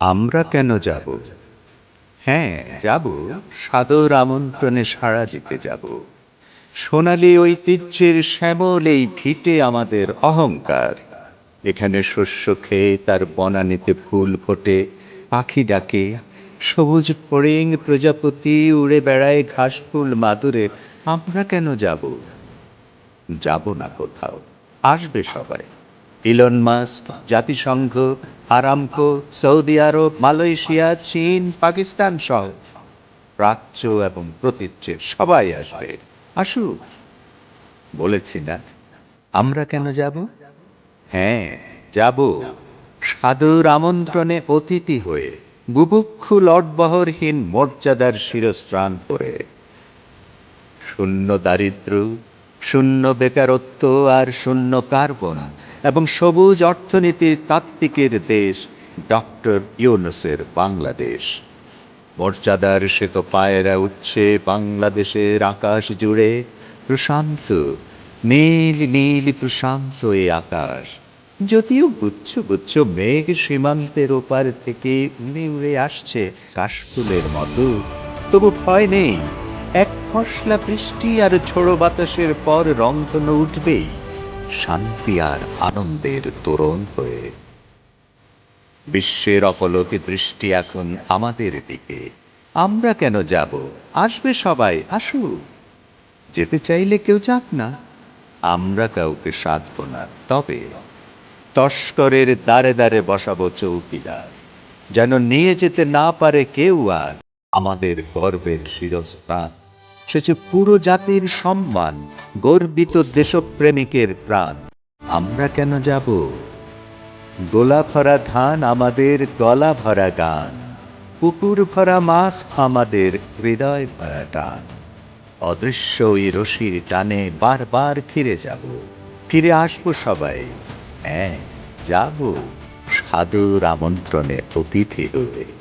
আমরা কেন যাব? হ্যাঁ যাব। সাদর আমন্ত্রণে সাড়া দিতে যাব। সোনালী ঐতিহ্যের শ্যামল এই ভিটে আমাদের অহংকার। এখানে শস্য খেয়ে তার বনানিতে ফুল ফোটে, পাখি ডাকে, সবুজ ফড়িং প্রজাপতি উড়ে বেড়ায় ঘাস ফুল মাদুরে। আমরা কেন যাব? যাব না কোথাও, আসবে সবাই। ইলন মাস্ক জাতিসংঘ আরামকো সৌদি আরব মালয়েশিয়া চীন পাকিস্তান সহ প্রাচ্য এবং প্রতীচ্যের সবাই আসবে। আসুক বলেছি না। আমরা কেন যাব? হ্যাঁ যাব। সাদর আমন্ত্রণে অতিথি হয়ে বুভুক্ষু লটবহরহীন মর্যাদার শিরস্ত্রাণ করে। শূন্য দারিদ্র শূন্য বেকারত্ব আর শূন্য কার্বন এবং সবুজ অর্থনীতির তাত্ত্বিকের দেশ ডক্টর ইউনুসের বাংলাদেশ। মর্যাদার শ্বেত পায়রা উঠছে বাংলাদেশের আকাশ জুড়ে। প্রশান্ত, নীল নীল প্রশান্ত এ আকাশ। যদিও গুচ্ছ গুচ্ছ মেঘ সীমান্তের ওপার থেকে উড়ে উড়ে আসছে কাশফুলের মতো। তবু ভয় নেই, এক ফসলা বৃষ্টি আর ঝোড়ো বাতাসের পর রংধনু উঠবেই। শান্তি আর আনন্দের তোরণ হয়ে। বিশ্বের অপলকে দৃষ্টি এখন আমাদের দিকে। আমরা কেন যাব? আসবে সবাই, আসুক। যেতে চাইলে কেউ যাক না। আমরা কাউকে সাধব না। তবে তস্করের দ্বারে দ্বারে বসাবো চৌকিদার। যেন নিয়ে যেতে না পারে কেউ আর। আমাদের গর্বের শিরস্থান সেচে পুরো জাতির সম্মান, গর্বিত দেশপ্রেমিকের প্রাণ। আমরা কেন যাব? গোলা ভরা ধান আমাদের গলা ভরা গান। পুকুর ভরা মাছ আমাদের হৃদয় ভরা টান। অদৃশ্য ওই রশির টানে বারবার ফিরে যাব। ফিরে আসব সবাই। হ্যাঁ যাব। সাধুর আমন্ত্রণে অতিথি হয়ে